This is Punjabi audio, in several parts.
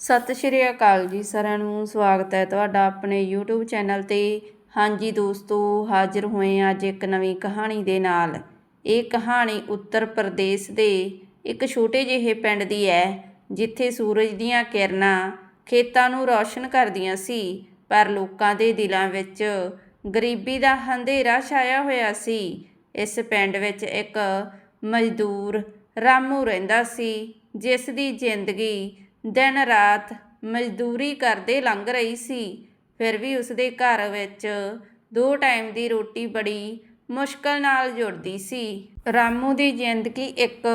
ਸਤਿ ਸ਼੍ਰੀ ਅਕਾਲ ਜੀ ਸਾਰਿਆਂ ਨੂੰ, ਸਵਾਗਤ ਹੈ ਤੁਹਾਡਾ ਆਪਣੇ YouTube ਚੈਨਲ ਤੇ। ਹਾਂਜੀ ਦੋਸਤੋ, ਹਾਜ਼ਰ ਹੋਏ ਹਾਂ ਅੱਜ ਇੱਕ ਨਵੀਂ ਕਹਾਣੀ ਦੇ ਨਾਲ। ਇਹ ਕਹਾਣੀ ਉੱਤਰ ਪ੍ਰਦੇਸ਼ ਦੇ ਇੱਕ ਛੋਟੇ ਜਿਹੇ ਪਿੰਡ ਦੀ ਹੈ, ਜਿੱਥੇ ਸੂਰਜ ਦੀਆਂ ਕਿਰਨਾਂ ਖੇਤਾਂ ਨੂੰ ਰੌਸ਼ਨ ਕਰਦੀਆਂ ਸੀ, ਪਰ ਲੋਕਾਂ ਦੇ ਦਿਲਾਂ ਵਿੱਚ ਗਰੀਬੀ ਦਾ ਹਨੇਰਾ ਛਾਇਆ ਹੋਇਆ ਸੀ। ਇਸ ਪਿੰਡ ਵਿੱਚ ਇੱਕ ਮਜ਼ਦੂਰ ਰਾਮੂ ਰਹਿੰਦਾ ਸੀ, ਜਿਸ ਦੀ ਜ਼ਿੰਦਗੀ ਦਿਨ ਰਾਤ ਮਜ਼ਦੂਰੀ ਕਰਦੇ ਲੰਘ ਰਹੀ ਸੀ। ਫਿਰ ਵੀ ਉਸਦੇ ਘਰ ਵਿੱਚ ਦੋ ਟਾਈਮ ਦੀ ਰੋਟੀ ਬੜੀ ਮੁਸ਼ਕਲ ਨਾਲ ਜੁੜਦੀ ਸੀ। ਰਾਮੂ ਦੀ ਜ਼ਿੰਦਗੀ ਇੱਕ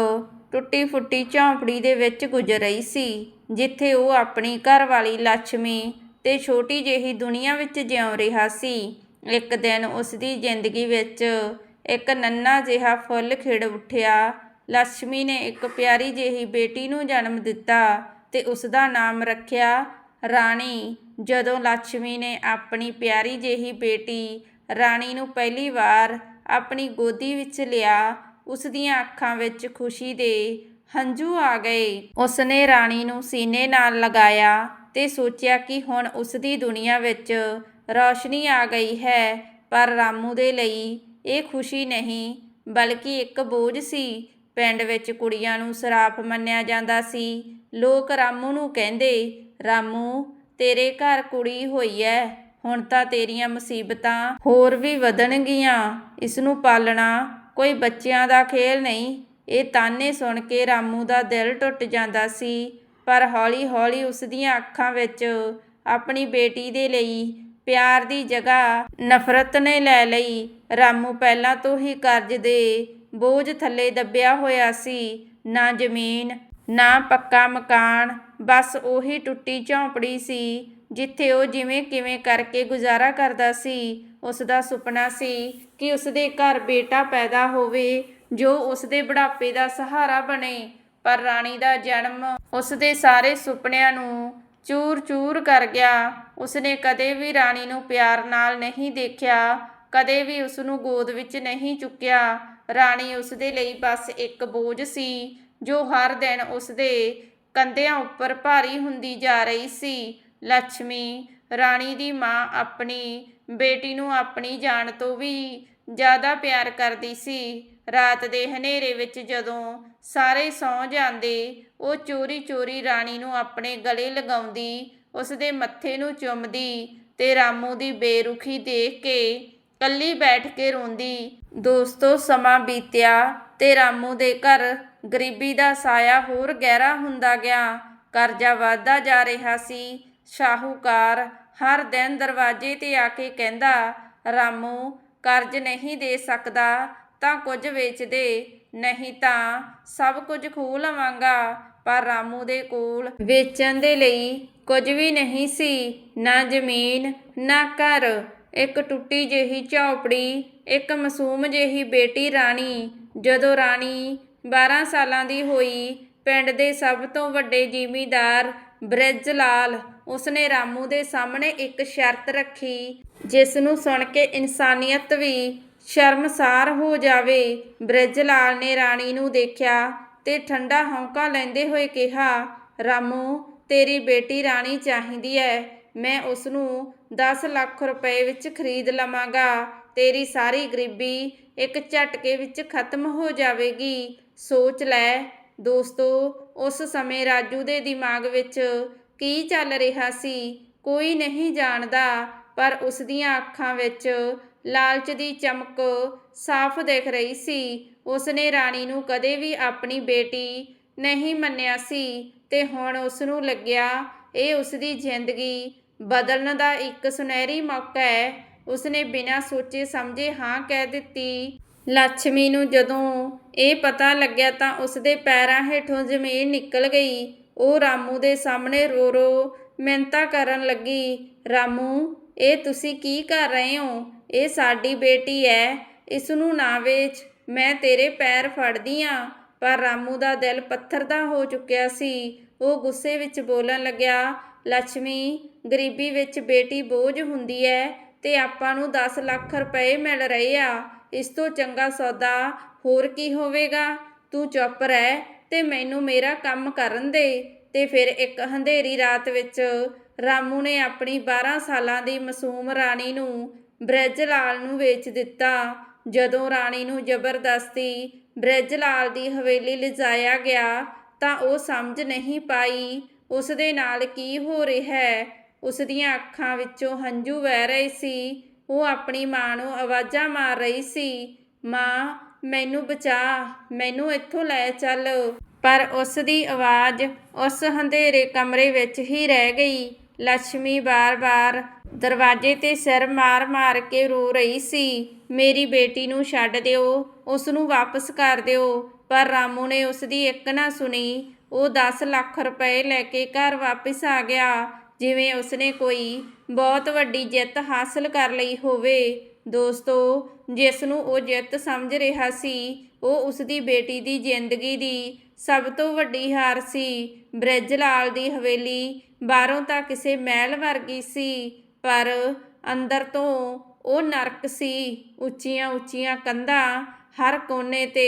ਟੁੱਟੀ ਫੁੱਟੀ ਝੌਂਪੜੀ ਦੇ ਵਿੱਚ ਗੁਜ਼ਰ ਰਹੀ ਸੀ, ਜਿੱਥੇ ਉਹ ਆਪਣੀ ਘਰਵਾਲੀ ਲక్ష్ਮੀ ਤੇ ਛੋਟੀ ਜਿਹੀ ਦੁਨੀਆ ਵਿੱਚ ਜਿਉਂ ਰਿਹਾ ਸੀ। ਇੱਕ ਦਿਨ ਉਸ ਦੀ ਜ਼ਿੰਦਗੀ ਵਿੱਚ ਇੱਕ ਨੰਨਾ ਜਿਹਾ ਫੁੱਲ ਖਿੜ ਉੱਠਿਆ। ਲక్ష్ਮੀ ਨੇ ਇੱਕ ਪਿਆਰੀ ਜਿਹੀ ਬੇਟੀ ਨੂੰ ਜਨਮ ਦਿੱਤਾ। ਤੇ ਉਸ ਦਾ ਨਾਮ ਰੱਖਿਆ ਰਾਣੀ। ਜਦੋਂ ਲక్ష్ਮੀ ਨੇ ਆਪਣੀ ਪਿਆਰੀ ਜਿਹੀ ਬੇਟੀ ਰਾਣੀ ਨੂੰ ਪਹਿਲੀ ਵਾਰ ਆਪਣੀ ਗੋਦੀ ਵਿੱਚ ਲਿਆ ਉਸ ਦੀਆਂ ਅੱਖਾਂ ਵਿੱਚ ਖੁਸ਼ੀ ਦੇ ਹੰਝੂ ਆ ਗਏ। ਉਸ ਨੇ ਰਾਣੀ ਨੂੰ ਸੀਨੇ ਨਾਲ ਲਗਾਇਆ ਤੇ ਸੋਚਿਆ ਕਿ ਹੁਣ ਉਸ ਦੀ ਦੁਨੀਆ ਵਿੱਚ ਰੌਸ਼ਨੀ ਆ ਗਈ ਹੈ, ਪਰ ਰਾਮੂ ਦੇ ਲਈ ਇਹ ਖੁਸ਼ੀ ਨਹੀਂ, ਬਲਕਿ ਇੱਕ ਬੋਝ ਸੀ। ਪਿੰਡ ਵਿੱਚ ਕੁੜੀਆਂ ਨੂੰ ਸਰਾਪ ਮੰਨਿਆ ਜਾਂਦਾ ਸੀ। ਲੋਕ ਰਾਮੂ ਨੂੰ ਕਹਿੰਦੇ, ਰਾਮੂ, ਤੇਰੇ ਘਰ ਕੁੜੀ ਹੋਈ ਐ, ਹੁਣ ਤਾਂ ਤੇਰੀਆਂ ਮੁਸੀਬਤਾਂ ਹੋਰ ਵੀ ਵਧਣਗੀਆਂ। ਇਸ ਨੂੰ ਪਾਲਣਾ ਕੋਈ ਬੱਚਿਆਂ ਦਾ ਖੇਲ ਨਹੀਂ। ਇਹ ਤਾਨੇ ਸੁਣ ਕੇ ਰਾਮੂ ਦਾ ਦਿਲ ਟੁੱਟ ਜਾਂਦਾ ਸੀ, ਪਰ ਹੌਲੀ-ਹੌਲੀ ਉਸ ਦੀਆਂ ਅੱਖਾਂ ਵਿੱਚ ਆਪਣੀ ਬੇਟੀ ਦੇ ਲਈ ਪਿਆਰ ਦੀ ਜਗ੍ਹਾ ਨਫ਼ਰਤ ਨੇ ਲੈ ਲਈ। ਰਾਮੂ ਪਹਿਲਾਂ ਤੋਂ ਹੀ ਕਰਜ਼ ਦੇ ਬੋਝ ਥੱਲੇ ਦੱਬਿਆ ਹੋਇਆ ਸੀ। ਨਾ ਜ਼ਮੀਨ ਨਾ ਪੱਕਾ ਮਕਾਨ, ਬਸ ਉਹੀ ਟੁੱਟੀ ਝੌਂਪੜੀ ਸੀ, ਜਿੱਥੇ ਉਹ ਜਿਵੇਂ ਕਿਵੇਂ ਕਰਕੇ ਗੁਜ਼ਾਰਾ ਕਰਦਾ ਸੀ। ਉਸ ਦਾ ਸੁਪਨਾ ਸੀ ਕਿ ਉਸ ਦੇ ਘਰ ਬੇਟਾ ਪੈਦਾ ਹੋਵੇ, ਜੋ ਉਸ ਦੇ ਬੁਢਾਪੇ ਦਾ ਸਹਾਰਾ ਬਣੇ। ਪਰ ਰਾਣੀ ਦਾ ਜਨਮ ਉਸ ਦੇ ਸਾਰੇ ਸੁਪਨਿਆਂ ਨੂੰ ਚੂਰ-ਚੂਰ ਕਰ ਗਿਆ। ਉਸ ਨੇ ਕਦੇ ਵੀ ਰਾਣੀ ਨੂੰ ਪਿਆਰ ਨਾਲ ਨਹੀਂ ਦੇਖਿਆ, ਕਦੇ ਵੀ ਉਸ ਨੂੰ ਗੋਦ ਵਿੱਚ ਨਹੀਂ ਚੁੱਕਿਆ। ਰਾਣੀ ਉਸ ਦੇ ਲਈ ਬਸ ਇੱਕ ਬੋਝ ਸੀ। ਜੋ ਹਰ ਦਿਨ ਉਸ ਦੇ ਕੰਧਿਆਂ ਉੱਪਰ ਭਾਰੀ ਹੁੰਦੀ ਜਾ ਰਹੀ ਸੀ। ਲక్ష్ਮੀ ਰਾਣੀ ਦੀ ਮਾਂ ਆਪਣੀ ਬੇਟੀ ਨੂੰ ਆਪਣੀ ਜਾਨ ਤੋਂ ਵੀ ਜ਼ਿਆਦਾ ਪਿਆਰ ਕਰਦੀ ਸੀ। ਰਾਤ ਦੇ ਹਨੇਰੇ ਵਿੱਚ ਜਦੋਂ ਸਾਰੇ ਸੌਂ ਜਾਂਦੇ, ਉਹ ਚੋਰੀ-ਚੋਰੀ ਰਾਣੀ ਨੂੰ ਆਪਣੇ ਗਲੇ ਲਗਾਉਂਦੀ ਉਸ ਦੇ ਮੱਥੇ ਨੂੰ ਚੁੰਮਦੀ ਤੇ ਰਾਮੂ ਦੀ ਬੇਰੁਖੀ ਦੇਖ ਕੇ ਕੱਲੀ ਬੈਠ ਕੇ ਰੋਂਦੀ, ਦੋਸਤੋ, ਸਮਾਂ ਬੀਤਿਆ ਤੇ ਰਾਮੂ ਦੇ ਘਰ ਗਰੀਬੀ ਦਾ ਸਾਇਆ ਹੋਰ ਗਹਿਰਾ ਹੁੰਦਾ ਗਿਆ। ਕਰਜ਼ਾ ਵਧਦਾ ਜਾ ਰਿਹਾ ਸੀ। ਸ਼ਾਹੂਕਾਰ ਹਰ ਦਿਨ ਦਰਵਾਜ਼ੇ ਤੇ ਆ ਕੇ ਕਹਿੰਦਾ, ਰਾਮੂ, ਕਰਜ਼ ਨਹੀਂ ਦੇ ਸਕਦਾ, ਤਾਂ ਕੁਝ ਵੇਚ ਦੇ ਨਹੀਂ ਤਾਂ ਸਭ ਕੁਝ ਖੋਹ ਲਵਾਂਗਾ। ਪਰ ਰਾਮੂ ਦੇ ਕੋਲ ਵੇਚਣ ਦੇ ਲਈ ਕੁਝ ਵੀ ਨਹੀਂ ਸੀ। ਨਾ ਜ਼ਮੀਨ, ਨਾ ਘਰ। ਇੱਕ ਟੁੱਟੀ ਜਿਹੀ ਝੌਪੜੀ, ਇੱਕ ਮਾਸੂਮ ਜਿਹੀ ਬੇਟੀ ਰਾਣੀ। ਜਦੋਂ ਰਾਣੀ 12 ਸਾਲਾਂ ਦੀ ਹੋਈ। ਪਿੰਡ ਦੇ ਸਭ ਤੋਂ ਵੱਡੇ ਜ਼ਿਮੀਂਦਾਰ ਬ੍ਰਿਜ ਲਾਲ ਉਸਨੇ ਰਾਮੂ ਦੇ ਸਾਹਮਣੇ ਇੱਕ ਸ਼ਰਤ ਰੱਖੀ, ਜਿਸ ਨੂੰ ਸੁਣ ਕੇ ਇਨਸਾਨੀਅਤ ਵੀ ਸ਼ਰਮਸਾਰ ਹੋ ਜਾਵੇ। ਬ੍ਰਿਜ ਲਾਲ ਨੇ ਰਾਣੀ ਨੂੰ ਦੇਖਿਆ ਤੇ ਠੰਡਾ ਹੌਂਕਾ ਲੈਂਦੇ ਹੋਏ ਕਿਹਾ, ਰਾਮੂ, ਤੇਰੀ ਬੇਟੀ ਰਾਣੀ ਚਾਹੀਦੀ ਹੈ ਮੈਂ ਉਸ ਨੂੰ 10 ਲੱਖ ਰੁਪਏ ਵਿੱਚ ਖਰੀਦ ਲਵਾਂਗਾ। ਤੇਰੀ ਸਾਰੀ ਗਰੀਬੀ ਇੱਕ ਝਟਕੇ ਵਿੱਚ ਖਤਮ ਹੋ ਜਾਵੇਗੀ। ਸੋਚ ਲੈ ਦੋਸਤੋ, ਉਸ ਸਮੇਂ ਰਾਜੂ ਦੇ ਦਿਮਾਗ ਵਿੱਚ ਕੀ ਚੱਲ ਰਿਹਾ ਸੀ ਕੋਈ ਨਹੀਂ ਜਾਣਦਾ, ਪਰ ਉਸ ਦੀਆਂ ਅੱਖਾਂ ਵਿੱਚ ਲਾਲਚ ਦੀ ਚਮਕ ਸਾਫ਼ ਦਿਖ ਰਹੀ ਸੀ। ਉਸ ਨੇ ਰਾਣੀ ਨੂੰ ਕਦੇ ਵੀ ਆਪਣੀ ਬੇਟੀ ਨਹੀਂ ਮੰਨਿਆ ਸੀ ਤੇ ਹੁਣ ਉਸ ਨੂੰ ਲੱਗਿਆ ਇਹ ਉਸ ਦੀ ਜ਼ਿੰਦਗੀ ਬਦਲਣ ਦਾ ਇੱਕ ਸੁਨਹਿਰੀ ਮੌਕਾ ਹੈ। ਉਸ ਨੇ ਬਿਨਾਂ ਸੋਚੇ ਸਮਝੇ ਹਾਂ ਕਹਿ ਦਿੱਤੀ ਲੱਛਮੀ ਨੂੰ ਜਦੋਂ ਇਹ ਪਤਾ ਲੱਗਿਆ ਤਾਂ ਉਸਦੇ ਪੈਰਾਂ ਹੇਠੋਂ ਜ਼ਮੀਨ ਨਿਕਲ ਗਈ। ਉਹ ਰਾਮੂ ਦੇ ਸਾਹਮਣੇ ਰੋ ਰੋ ਮਿੰਤਾ ਕਰਨ ਲੱਗੀ। ਰਾਮੂ, ਇਹ ਤੁਸੀਂ ਕੀ ਕਰ ਰਹੇ ਹੋ? ਇਹ ਸਾਡੀ ਬੇਟੀ ਹੈ ਇਸ ਨੂੰ ਨਾ ਵੇਚ। ਮੈਂ ਤੇਰੇ ਪੈਰ ਫੜਦੀ ਆ। ਪਰ ਰਾਮੂ ਦਾ ਦਿਲ ਪੱਥਰ ਦਾ ਹੋ ਚੁੱਕਿਆ ਸੀ। ਉਹ ਗੁੱਸੇ ਵਿੱਚ ਬੋਲਣ ਲੱਗਿਆ ਲక్ష్ਮੀ ਗਰੀਬੀ ਵਿੱਚ ਬੇਟੀ ਬੋਝ ਹੁੰਦੀ ਹੈ ਤੇ ਆਪਾਂ ਨੂੰ 10 ਲੱਖ ਰੁਪਏ ਮਿਲ ਰਹੇ ਆ। ਇਸ ਤੋਂ ਚੰਗਾ ਸੌਦਾ ਹੋਰ ਕੀ ਹੋਵੇਗਾ? ਤੂੰ ਚੁੱਪ ਰਹਿ ਤੇ ਮੈਨੂੰ ਮੇਰਾ ਕੰਮ ਕਰਨ ਦੇ। ਤੇ ਫਿਰ ਇੱਕ ਹਨੇਰੀ ਰਾਤ ਵਿੱਚ ਰਾਮੂ ਨੇ ਆਪਣੀ 12 ਸਾਲਾਂ ਦੀ ਮਾਸੂਮ ਰਾਣੀ ਨੂੰ ਬ੍ਰਜ ਲਾਲ ਨੂੰ ਵੇਚ ਦਿੱਤਾ। ਜਦੋਂ ਰਾਣੀ ਨੂੰ ਜ਼ਬਰਦਸਤੀ ਬ੍ਰਿਜ ਲਾਲ ਦੀ ਹਵੇਲੀ ਲਿਜਾਇਆ ਗਿਆ ਤਾਂ ਉਹ ਸਮਝ ਨਹੀਂ ਪਾਈ ਉਸ ਦੇ ਨਾਲ ਕੀ ਹੋ ਰਿਹਾ ਹੈ? ਉਸ ਦੀਆਂ ਅੱਖਾਂ ਵਿੱਚੋਂ ਹੰਝੂ ਵਹਿ ਰਹੇ ਸੀ। ਉਹ ਆਪਣੀ ਮਾਂ ਨੂੰ ਆਵਾਜ਼ਾਂ ਮਾਰ ਰਹੀ ਸੀ, ਮਾਂ, ਮੈਨੂੰ ਬਚਾ, ਮੈਨੂੰ ਇੱਥੋਂ ਲੈ ਚੱਲ। ਪਰ ਉਸ ਦੀ ਆਵਾਜ਼ ਉਸ ਹਨੇਰੇ ਕਮਰੇ ਵਿੱਚ ਹੀ ਰਹਿ ਗਈ। ਲక్ష్ਮੀ ਬਾਰ-ਬਾਰ ਦਰਵਾਜ਼ੇ ਤੇ ਸਿਰ ਮਾਰ-ਮਾਰ ਕੇ ਰੋ ਰਹੀ ਸੀ, ਮੇਰੀ ਬੇਟੀ ਨੂੰ ਛੱਡ ਦਿਓ ਉਸ ਨੂੰ ਵਾਪਸ ਕਰ ਦਿਓ। ਪਰ ਰਾਮੂ ਨੇ ਉਸ ਦੀ ਇੱਕ ਨਾ ਸੁਣੀ। ਉਹ 10 ਲੱਖ ਰੁਪਏ ਲੈ ਕੇ ਘਰ ਵਾਪਸ ਆ ਗਿਆ। ਜਿਵੇਂ ਉਸਨੇ ਕੋਈ ਬਹੁਤ ਵੱਡੀ ਜਿੱਤ ਹਾਸਲ ਕਰ ਲਈ ਹੋਵੇ। ਦੋਸਤੋ ਜਿਸ ਨੂੰ ਉਹ ਜਿੱਤ ਸਮਝ ਰਿਹਾ ਸੀ, ਉਹ ਉਸ ਦੀ ਬੇਟੀ ਦੀ ਜ਼ਿੰਦਗੀ ਦੀ ਸਭ ਤੋਂ ਵੱਡੀ ਹਾਰ ਸੀ। ਬ੍ਰਿਜ ਲਾਲ ਦੀ ਹਵੇਲੀ ਬਾਹਰੋਂ ਤਾਂ ਕਿਸੇ ਮਹਿਲ ਵਰਗੀ ਸੀ, ਪਰ ਅੰਦਰ ਤੋਂ ਉਹ ਨਰਕ ਸੀ। ਉੱਚੀਆਂ ਉੱਚੀਆਂ ਕੰਧਾਂ ਹਰ ਕੋਨੇ ਤੇ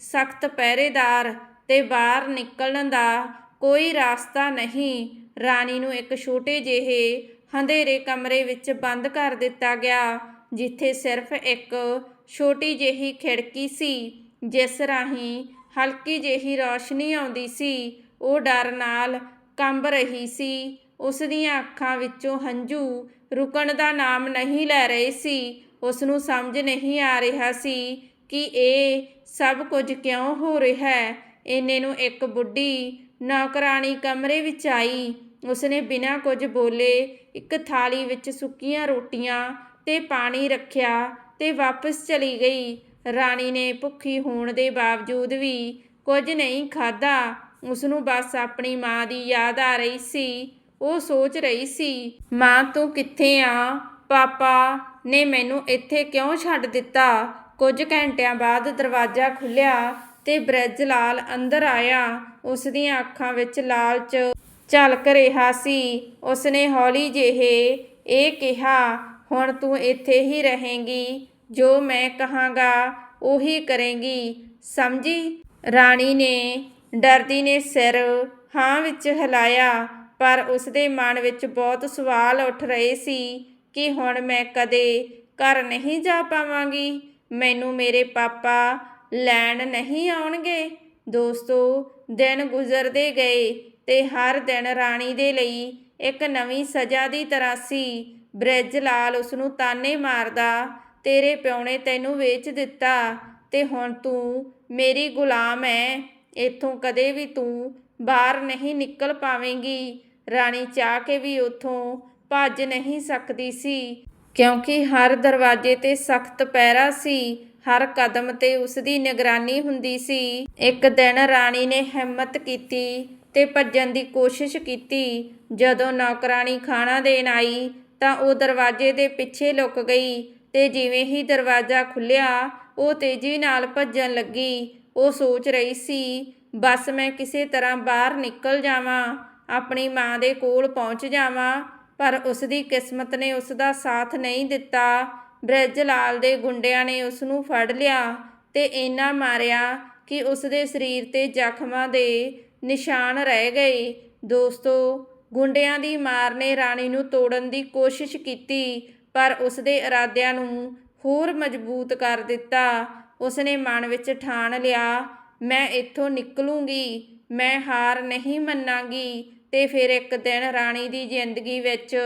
ਸਖਤ ਪਹਿਰੇਦਾਰ ਤੇ ਬਾਹਰ ਨਿਕਲਣ ਦਾ ਕੋਈ ਰਾਸਤਾ ਨਹੀਂ ਰਾਣੀ ਨੂੰ ਇੱਕ ਛੋਟੇ ਜਿਹੇ ਹਨੇਰੇ ਕਮਰੇ ਵਿੱਚ ਬੰਦ ਕਰ ਦਿੱਤਾ ਗਿਆ, ਜਿੱਥੇ ਸਿਰਫ ਇੱਕ ਛੋਟੀ ਜਿਹੀ ਖਿੜਕੀ ਸੀ, ਜਿਸ ਰਾਹੀਂ ਹਲਕੀ ਜਿਹੀ ਰੌਸ਼ਨੀ ਆਉਂਦੀ ਸੀ। ਉਹ ਡਰ ਨਾਲ ਕੰਬ ਰਹੀ ਸੀ। ਉਸ ਦੀਆਂ ਅੱਖਾਂ ਵਿੱਚੋਂ ਹੰਝੂ ਰੁਕਣ ਦਾ ਨਾਮ ਨਹੀਂ ਲੈ ਰਹੇ ਸੀ। ਉਸ ਨੂੰ ਸਮਝ ਨਹੀਂ ਆ ਰਿਹਾ ਸੀ ਕਿ ਇਹ ਸਭ ਕੁਝ ਕਿਉਂ ਹੋ ਰਿਹਾ ਹੈ। ਇੰਨੇ ਨੂੰ ਇੱਕ ਬੁੱਢੀ ਨੌਕਰਾਣੀ ਕਮਰੇ ਵਿੱਚ ਆਈ। ਉਸਨੇ ਬਿਨਾਂ ਕੁਝ ਬੋਲੇ ਇੱਕ ਥਾਲੀ ਵਿੱਚ ਸੁੱਕੀਆਂ ਰੋਟੀਆਂ ਤੇ ਪਾਣੀ ਰੱਖਿਆ ਤੇ ਵਾਪਸ ਚਲੀ ਗਈ। ਰਾਣੀ ਨੇ ਭੁੱਖੀ ਹੋਣ ਦੇ ਬਾਵਜੂਦ ਵੀ ਕੁਝ ਨਹੀਂ ਖਾਧਾ। ਉਸ ਨੂੰ ਬਸ ਆਪਣੀ ਮਾਂ ਦੀ ਯਾਦ ਆ ਰਹੀ ਸੀ। ਉਹ ਸੋਚ ਰਹੀ ਸੀ, ਮਾਂ, ਤੂੰ ਕਿੱਥੇ ਆ? ਪਾਪਾ ਨੇ ਮੈਨੂੰ ਇੱਥੇ ਕਿਉਂ ਛੱਡ ਦਿੱਤਾ? ਕੁਝ ਘੰਟਿਆਂ ਬਾਅਦ ਦਰਵਾਜ਼ਾ ਖੁੱਲਿਆ ਤੇ ਬ੍ਰਿਜ ਲਾਲ ਅੰਦਰ ਆਇਆ। ਉਸ ਦੀਆਂ ਅੱਖਾਂ ਵਿੱਚ ਲਾਲਚ ਝਲਕ ਰਿਹਾ ਸੀ। ਉਸਨੇ ਹੌਲੀ ਜਿਹੇ ਇਹ ਕਿਹਾ, ਹੁਣ ਤੂੰ ਇੱਥੇ ਹੀ ਰਹੇਂਗੀ। ਜੋ ਮੈਂ ਕਹਾਂਗਾ, ਉਹੀ ਕਰੇਂਗੀ। ਸਮਝੀ? ਰਾਣੀ ਨੇ ਡਰਦੀ ਨੇ ਸਿਰ ਹਾਂ ਵਿੱਚ ਹਿਲਾਇਆ, ਪਰ ਉਸਦੇ ਮਨ ਵਿੱਚ ਬਹੁਤ ਸਵਾਲ ਉੱਠ ਰਹੇ ਸੀ ਕਿ ਹੁਣ ਮੈਂ ਕਦੇ ਘਰ ਨਹੀਂ ਜਾ ਪਾਵਾਂਗੀ। ਮੈਨੂੰ ਮੇਰੇ ਪਾਪਾ ਲੈਣ ਨਹੀਂ ਆਉਣਗੇ। ਦੋਸਤੋ, ਦਿਨ ਗੁਜ਼ਰਦੇ ਗਏ। ਤੇ ਹਰ ਦਿਨ ਰਾਣੀ ਦੇ ਲਈ ਇੱਕ ਨਵੀਂ ਸਜ਼ਾ ਦੀ ਤਰ੍ਹਾਂ ਸੀ ਬ੍ਰਿਜ ਲਾਲ ਉਸ ਨੂੰ ਤਾਨੇ ਮਾਰਦਾ, ਤੇਰੇ ਪਿਓ ਨੇ ਤੈਨੂੰ ਵੇਚ ਦਿੱਤਾ, ਤੇ ਹੁਣ ਤੂੰ ਮੇਰੀ ਗੁਲਾਮ ਐ। ਇੱਥੋਂ ਕਦੇ ਵੀ ਤੂੰ ਬਾਹਰ ਨਹੀਂ ਨਿਕਲ ਪਾਵੇਂਗੀ। ਰਾਣੀ ਚਾਹ ਕੇ ਵੀ ਉੱਥੋਂ ਭੱਜ ਨਹੀਂ ਸਕਦੀ ਸੀ, ਕਿਉਂਕਿ ਹਰ ਦਰਵਾਜ਼ੇ ਤੇ ਸਖਤ ਪਹਿਰਾ ਸੀ। ਹਰ ਕਦਮ ਤੇ ਉਸ ਦੀ ਨਿਗਰਾਨੀ ਹੁੰਦੀ ਸੀ। ਇੱਕ ਦਿਨ ਰਾਣੀ ਨੇ ਹਿੰਮਤ ਕੀਤੀ ਤੇ ਭੱਜਣ ਦੀ ਕੋਸ਼ਿਸ਼ ਕੀਤੀ। ਜਦੋਂ ਨੌਕਰਾਨੀ ਖਾਣਾ ਦੇਣ ਆਈ, ਤਾਂ ਉਹ ਦਰਵਾਜ਼ੇ ਦੇ ਪਿੱਛੇ ਲੁਕ ਗਈ ਤੇ ਜਿਵੇਂ ਹੀ ਦਰਵਾਜ਼ਾ ਖੁੱਲਿਆ ਉਹ ਤੇਜ਼ੀ ਨਾਲ ਭੱਜਣ ਲੱਗੀ। ਉਹ ਸੋਚ ਰਹੀ ਸੀ, ਬਸ ਮੈਂ ਕਿਸੇ ਤਰ੍ਹਾਂ ਬਾਹਰ ਨਿਕਲ ਜਾਵਾਂ, ਆਪਣੀ ਮਾਂ ਦੇ ਕੋਲ ਪਹੁੰਚ ਜਾਵਾਂ, ਪਰ ਉਸ ਦੀ ਕਿਸਮਤ ਨੇ ਉਸ ਦਾ ਸਾਥ ਨਹੀਂ ਦਿੱਤਾ। ਬ੍ਰਿਜ ਲਾਲ ਦੇ ਗੁੰਡਿਆਂ ਨੇ ਉਸ ਨੂੰ ਫੜ ਲਿਆ ਤੇ ਇੰਨਾ ਮਾਰਿਆ ਕਿ ਉਸ ਦੇ ਸਰੀਰ ਤੇ ਜ਼ਖਮਾਂ ਦੇ ਨਿਸ਼ਾਨ ਰਹਿ ਗਏ। ਦੋਸਤੋ, ਗੁੰਡਿਆਂ ਦੀ ਮਾਰ ਨੇ ਰਾਣੀ ਨੂੰ ਤੋੜਨ ਦੀ ਕੋਸ਼ਿਸ਼ ਕੀਤੀ, ਪਰ ਉਸ ਦੇ ਇਰਾਦਿਆਂ ਨੂੰ ਹੋਰ ਮਜ਼ਬੂਤ ਕਰ ਦਿੱਤਾ। ਉਸ ਨੇ ਮਨ ਵਿੱਚ ਠਾਣ ਲਿਆ, ਮੈਂ ਇੱਥੋਂ ਨਿਕਲੂੰਗੀ, ਮੈਂ ਹਾਰ ਨਹੀਂ ਮੰਨਾਂਗੀ। ਤੇ ਫਿਰ ਇੱਕ ਦਿਨ ਰਾਣੀ ਦੀ ਜ਼ਿੰਦਗੀ ਵਿੱਚ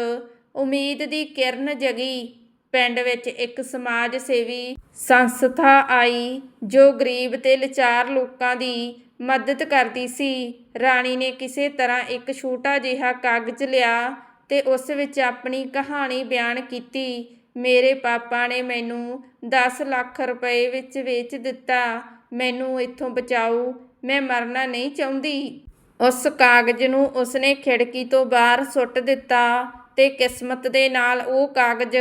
ਉਮੀਦ ਦੀ ਕਿਰਨ ਜਗੀ। ਪਿੰਡ ਵਿੱਚ ਇੱਕ ਸਮਾਜ ਸੇਵੀ ਸੰਸਥਾ ਆਈ ਜੋ ਗਰੀਬ ਤੇ ਲਾਚਾਰ ਲੋਕਾਂ ਦੀ ਮਦਦ ਕਰਦੀ ਸੀ। ਰਾਣੀ ਨੇ ਕਿਸੇ ਤਰ੍ਹਾਂ ਇੱਕ ਛੋਟਾ ਜਿਹਾ ਕਾਗਜ਼ ਲਿਆ ਤੇ ਉਸ ਵਿੱਚ ਆਪਣੀ ਕਹਾਣੀ ਬਿਆਨ ਕੀਤੀ। ਮੇਰੇ ਪਾਪਾ ਨੇ ਮੈਨੂੰ 10 ਲੱਖ ਰੁਪਏ ਵਿੱਚ ਵੇਚ ਦਿੱਤਾ। ਮੈਨੂੰ ਇੱਥੋਂ ਬਚਾਓ। ਮੈਂ ਮਰਨਾ ਨਹੀਂ ਚਾਹੁੰਦੀ। ਉਸ ਕਾਗਜ਼ ਨੂੰ ਉਸਨੇ ਖਿੜਕੀ ਤੋਂ ਬਾਹਰ ਸੁੱਟ ਦਿੱਤਾ ਤੇ ਕਿਸਮਤ ਦੇ ਨਾਲ ਉਹ ਕਾਗਜ਼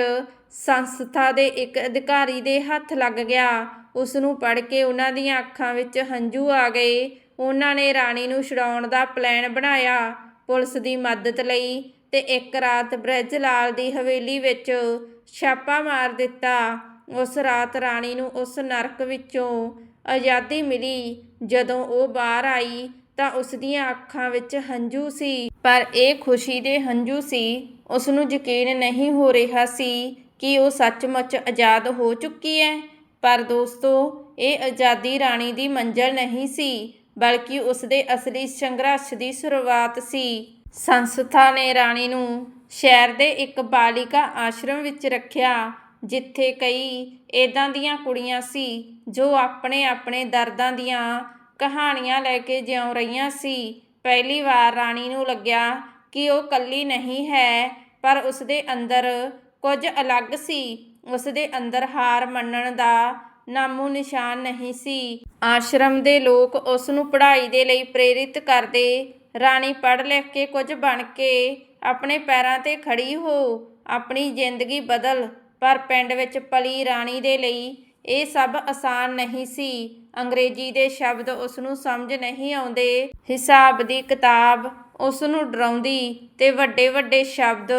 ਸੰਸਥਾ ਦੇ ਇੱਕ ਅਧਿਕਾਰੀ ਦੇ ਹੱਥ ਲੱਗ ਗਿਆ। ਉਸ ਨੂੰ ਪੜ੍ਹ ਕੇ ਉਹਨਾਂ ਦੀਆਂ ਅੱਖਾਂ ਵਿੱਚ ਹੰਝੂ ਆ ਗਏ। ਉਹਨਾਂ ਨੇ ਰਾਣੀ ਨੂੰ ਛੁਡਾਉਣ ਦਾ ਪਲਾਨ ਬਣਾਇਆ ਪੁਲਿਸ ਦੀ ਮਦਦ ਲਈ ਤੇ ਇੱਕ ਰਾਤ ਬ੍ਰਜ ਲਾਲ ਦੀ ਹਵੇਲੀ ਵਿੱਚ ਛਾਪਾ ਮਾਰ ਦਿੱਤਾ। ਉਸ ਰਾਤ ਰਾਣੀ ਨੂੰ ਉਸ ਨਰਕ ਵਿੱਚੋਂ ਆਜ਼ਾਦੀ ਮਿਲੀ। ਜਦੋਂ ਉਹ ਬਾਹਰ ਆਈ ਤਾਂ ਉਸ ਦੀਆਂ ਅੱਖਾਂ ਵਿੱਚ ਹੰਝੂ ਸੀ। ਪਰ ਇਹ ਖੁਸ਼ੀ ਦੇ ਹੰਝੂ ਸੀ। ਉਸ ਨੂੰ ਯਕੀਨ ਨਹੀਂ ਹੋ ਰਿਹਾ ਸੀ ਕਿ ਉਹ ਸੱਚਮੁੱਚ ਆਜ਼ਾਦ ਹੋ ਚੁੱਕੀ ਹੈ। ਪਰ ਦੋਸਤੋ, ਇਹ ਆਜ਼ਾਦੀ ਰਾਣੀ ਦੀ ਮੰਜ਼ਲ ਨਹੀਂ ਸੀ, ਬਲਕਿ ਉਸ ਦੇ ਅਸਲੀ ਸੰਘਰਸ਼ ਦੀ ਸ਼ੁਰੂਆਤ ਸੀ। ਸੰਸਥਾ ਨੇ ਰਾਣੀ ਨੂੰ ਸ਼ਹਿਰ ਦੇ ਇੱਕ ਬਾਲਿਕਾ ਆਸ਼ਰਮ ਵਿੱਚ ਰੱਖਿਆ, ਜਿੱਥੇ ਕਈ ਏਦਾਂ ਦੀਆਂ ਕੁੜੀਆਂ ਸੀ, ਜੋ ਆਪਣੇ ਆਪਣੇ ਦਰਦਾਂ ਦੀਆਂ ਕਹਾਣੀਆਂ ਲੈ ਕੇ ਜਿਉਂ ਰਹੀਆਂ ਸੀ। ਪਹਿਲੀ ਵਾਰ ਰਾਣੀ ਨੂੰ ਲੱਗਿਆ ਕਿ ਉਹ ਕੱਲੀ ਨਹੀਂ ਹੈ, ਪਰ ਉਸ ਦੇ ਅੰਦਰ ਕੁਝ ਅਲੱਗ ਸੀ। ਉਸ ਦੇ ਅੰਦਰ ਹਾਰ ਮੰਨਣ ਦਾ ਨਾਮੋ ਨਿਸ਼ਾਨ ਨਹੀਂ ਸੀ। ਆਸ਼ਰਮ ਦੇ ਲੋਕ ਉਸ ਨੂੰ ਪੜ੍ਹਾਈ ਦੇ ਲਈ ਪ੍ਰੇਰਿਤ ਕਰਦੇ, ਰਾਣੀ ਪੜ੍ਹ ਲਿਖ ਕੇ ਕੁਝ ਬਣ ਕੇ ਆਪਣੇ ਪੈਰਾਂ ਤੇ ਖੜੀ ਹੋ, ਆਪਣੀ ਜ਼ਿੰਦਗੀ ਬਦਲ। ਪਰ ਪਿੰਡ ਵਿੱਚ ਪਲੀ ਰਾਣੀ ਦੇ ਲਈ ਇਹ ਸਭ ਆਸਾਨ ਨਹੀਂ ਸੀ। ਅੰਗਰੇਜ਼ੀ ਦੇ ਸ਼ਬਦ ਉਸ ਨੂੰ ਸਮਝ ਨਹੀਂ ਆਉਂਦੇ। ਹਿਸਾਬ ਦੀ ਕਿਤਾਬ ਉਸ ਨੂੰ ਡਰਾਉਂਦੀ ਤੇ ਵੱਡੇ ਵੱਡੇ ਸ਼ਬਦ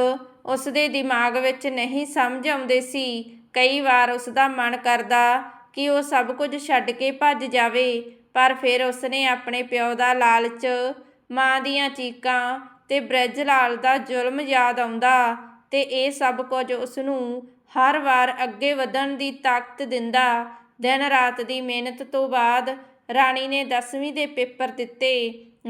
ਉਸ ਦੇ ਦਿਮਾਗ ਵਿੱਚ ਨਹੀਂ ਸਮਝ ਆਉਂਦੇ ਸੀ। ਕਈ ਵਾਰ ਉਸ ਦਾ ਮਨ ਕਰਦਾ ਕਿ ਉਹ ਸਭ ਕੁਝ ਛੱਡ ਕੇ ਭੱਜ ਜਾਵੇ, ਪਰ ਫਿਰ ਉਸਨੇ ਆਪਣੇ ਪਿਓ ਦਾ ਲਾਲਚ, ਮਾਂ ਦੀਆਂ ਚੀਕਾਂ ਤੇ ਬ੍ਰਜ ਲਾਲ ਦਾ ਜ਼ੁਲਮ ਯਾਦ ਆਉਂਦਾ ਤੇ ਇਹ ਸਭ ਕੁਝ ਉਸ ਨੂੰ ਹਰ ਵਾਰ ਅੱਗੇ ਵਧਣ ਦੀ ਤਾਕਤ ਦਿੰਦਾ। ਦਿਨ ਰਾਤ ਦੀ ਮਿਹਨਤ ਤੋਂ ਬਾਅਦ ਰਾਣੀ ਨੇ 10ਵੀਂ ਦੇ ਪੇਪਰ ਦਿੱਤੇ।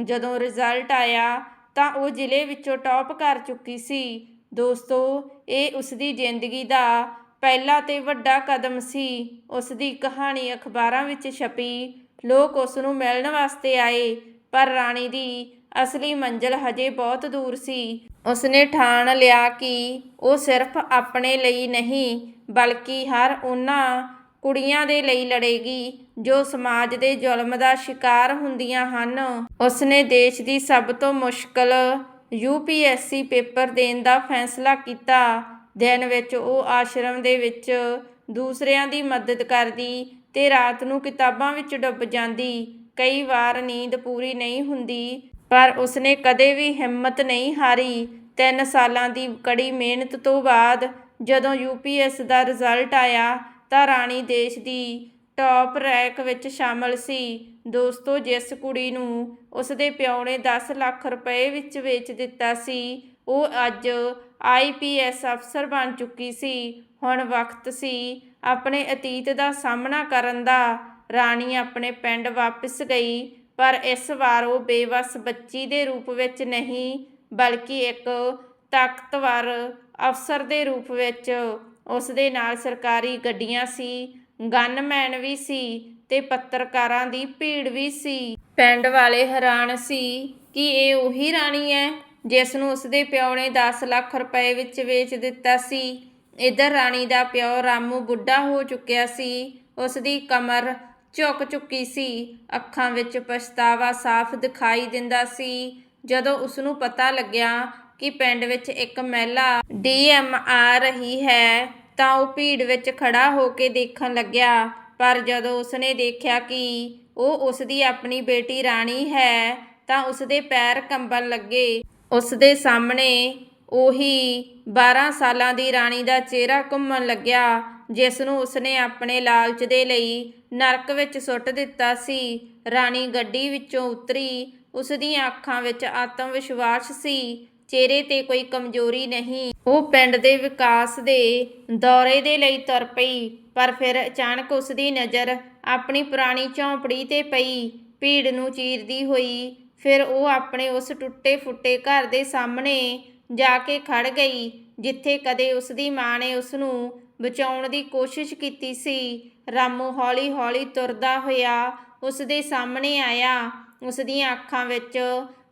ਜਦੋਂ ਰਿਜ਼ਲਟ ਆਇਆ ਤਾਂ ਉਹ ਜ਼ਿਲ੍ਹੇ ਵਿੱਚੋਂ ਟੌਪ ਕਰ ਚੁੱਕੀ ਸੀ। ਦੋਸਤੋ, ਇਹ ਉਸ ਦੀ ਜ਼ਿੰਦਗੀ ਦਾ ਪਹਿਲਾ ਤੇ ਵੱਡਾ ਕਦਮ ਸੀ। ਉਸ ਦੀ ਕਹਾਣੀ ਅਖਬਾਰਾਂ ਵਿੱਚ ਛਪੀ। ਲੋਕ ਉਸ ਨੂੰ ਮਿਲਣ ਵਾਸਤੇ ਆਏ, ਪਰ ਰਾਣੀ ਦੀ ਅਸਲੀ ਮੰਜ਼ਲ ਹਜੇ ਬਹੁਤ ਦੂਰ ਸੀ। ਉਸਨੇ ਠਾਣ ਲਿਆ ਕਿ ਉਹ ਸਿਰਫ ਆਪਣੇ ਲਈ ਨਹੀਂ, ਬਲਕਿ ਹਰ ਉਹਨਾਂ ਕੁੜੀਆਂ ਦੇ ਲਈ ਲੜੇਗੀ, ਜੋ ਸਮਾਜ ਦੇ ਜ਼ੁਲਮ ਦਾ ਸ਼ਿਕਾਰ ਹੁੰਦੀਆਂ ਹਨ। ਉਸਨੇ ਦੇਸ਼ ਦੀ ਸਭ ਤੋਂ ਮੁਸ਼ਕਲ ਯੂਪੀਐਸਸੀ ਪੇਪਰ ਦੇਣ ਦਾ ਫੈਸਲਾ ਕੀਤਾ। ਦਿਨ ਵਿੱਚ ਉਹ ਆਸ਼ਰਮ ਦੇ ਵਿੱਚ ਦੂਸਰਿਆਂ ਦੀ ਮਦਦ ਕਰਦੀ ਤੇ ਰਾਤ ਨੂੰ ਕਿਤਾਬਾਂ ਵਿੱਚ ਡੁੱਬ ਜਾਂਦੀ। ਕਈ ਵਾਰ ਨੀਂਦ ਪੂਰੀ ਨਹੀਂ ਹੁੰਦੀ, ਪਰ ਉਸਨੇ ਕਦੇ ਵੀ ਹਿੰਮਤ ਨਹੀਂ ਹਾਰੀ। 3 ਸਾਲਾਂ ਦੀ ਕੜੀ ਮਿਹਨਤ ਤੋਂ ਬਾਅਦ ਜਦੋਂ ਯੂਪੀਐਸ ਦਾ ਰਿਜ਼ਲਟ ਆਇਆ ਤਾਂ ਰਾਣੀ ਦੇਸ਼ ਦੀ ਟੌਪ ਰੈਂਕ ਵਿੱਚ ਸ਼ਾਮਲ ਸੀ। ਦੋਸਤੋ, ਜਿਸ ਕੁੜੀ ਨੂੰ ਉਸ ਦੇ ਪਿਓ ਨੇ 10 ਲੱਖ ਰੁਪਏ ਵਿੱਚ ਵੇਚ ਦਿੱਤਾ ਸੀ, ਉਹ ਅੱਜ ਆਈਪੀਐਸ ਅਫਸਰ ਬਣ ਚੁੱਕੀ ਸੀ। ਹੁਣ ਵਕਤ ਸੀ ਆਪਣੇ ਅਤੀਤ ਦਾ ਸਾਹਮਣਾ ਕਰਨ ਦਾ। ਰਾਣੀ ਆਪਣੇ ਪਿੰਡ ਵਾਪਸ ਗਈ, ਪਰ ਇਸ ਵਾਰ ਉਹ ਬੇਵਸ ਬੱਚੀ ਦੇ ਰੂਪ ਵਿੱਚ ਨਹੀਂ, ਬਲਕਿ ਇੱਕ ਤਾਕਤਵਰ ਅਫਸਰ ਦੇ ਰੂਪ ਵਿੱਚ। ਉਸ ਦੇ ਨਾਲ ਸਰਕਾਰੀ ਗੱਡੀਆਂ ਸੀ ਗਨਮੈਨ ਵੀ ਸੀ ਤੇ ਪੱਤਰਕਾਰਾਂ ਦੀ ਭੀੜ ਵੀ ਸੀ। ਪਿੰਡ ਵਾਲੇ ਹੈਰਾਨ ਸੀ ਕਿ ਇਹ ਉਹੀ ਰਾਣੀ ਹੈ ਜਿਸ ਨੂੰ ਉਸਦੇ ਪਿਓ ਨੇ 10 ਲੱਖ ਰੁਪਏ ਵਿੱਚ ਵੇਚ ਦਿੱਤਾ ਸੀ। ਇਧਰ ਰਾਣੀ ਦਾ ਪਿਓ ਰਾਮੂ ਬੁੱਢਾ ਹੋ ਚੁੱਕਿਆ ਸੀ। ਉਸ ਦੀ ਕਮਰ ਝੁਕ ਚੁੱਕੀ ਸੀ। ਅੱਖਾਂ ਵਿੱਚ ਪਛਤਾਵਾ ਸਾਫ਼ ਦਿਖਾਈ ਦਿੰਦਾ ਸੀ। ਜਦੋਂ ਉਸ ਨੂੰ ਪਤਾ ਲੱਗਿਆ ਕਿ ਪਿੰਡ ਵਿੱਚ ਇੱਕ ਮਹਿਲਾ ਡੀਐਮ ਆ ਰਹੀ ਹੈ ਤਾਂ ਉਹ ਭੀੜ ਵਿੱਚ ਖੜਾ ਹੋ ਕੇ ਦੇਖਣ ਲੱਗਿਆ। ਪਰ ਜਦੋਂ ਉਸਨੇ ਦੇਖਿਆ ਕਿ ਉਹ ਉਸ ਦੀ ਆਪਣੀ ਬੇਟੀ ਰਾਣੀ ਹੈ, ਤਾਂ ਉਸਦੇ ਪੈਰ ਕੰਬਣ ਲੱਗੇ। ਉਸਦੇ ਸਾਹਮਣੇ ਉਹੀ 12 ਸਾਲਾਂ ਦੀ ਰਾਣੀ ਦਾ ਚਿਹਰਾ ਘੁੰਮਣ ਲੱਗਿਆ, ਜਿਸ ਨੂੰ ਉਸਨੇ ਆਪਣੇ ਲਾਲਚ ਦੇ ਲਈ ਨਰਕ ਵਿੱਚ ਸੁੱਟ ਦਿੱਤਾ ਸੀ। ਰਾਣੀ ਗੱਡੀ ਵਿੱਚੋਂ ਉਤਰੀ ਉਸ ਦੀਆਂ ਅੱਖਾਂ ਵਿੱਚ ਆਤਮ ਵਿਸ਼ਵਾਸ ਸੀ। ਚਿਹਰੇ ਤੇ ਕੋਈ ਕਮਜ਼ੋਰੀ ਨਹੀਂ। ਉਹ ਪਿੰਡ ਦੇ ਵਿਕਾਸ ਦੇ ਦੌਰੇ ਦੇ ਲਈ ਤੁਰ ਪਈ, ਪਰ ਫਿਰ ਅਚਾਨਕ ਉਸ ਦੀ ਨਜ਼ਰ ਆਪਣੀ ਪੁਰਾਣੀ ਝੌਂਪੜੀ ਤੇ ਪਈ। ਭੀੜ ਨੂੰ ਚੀਰਦੀ ਹੋਈ ਫਿਰ ਉਹ ਆਪਣੇ ਉਸ ਟੁੱਟੇ ਫੁੱਟੇ ਘਰ ਦੇ ਸਾਹਮਣੇ ਜਾ ਕੇ ਖੜ ਗਈ, ਜਿੱਥੇ ਕਦੇ ਉਸ ਦੀ ਮਾਂ ਨੇ ਉਸ ਨੂੰ ਬਚਾਉਣ ਦੀ ਕੋਸ਼ਿਸ਼ ਕੀਤੀ ਸੀ। ਰਾਮੂ ਹੌਲੀ-ਹੌਲੀ ਤੁਰਦਾ ਹੋਇਆ ਉਸ ਦੇ ਸਾਹਮਣੇ ਆਇਆ। ਉਸ ਦੀਆਂ ਅੱਖਾਂ ਵਿੱਚ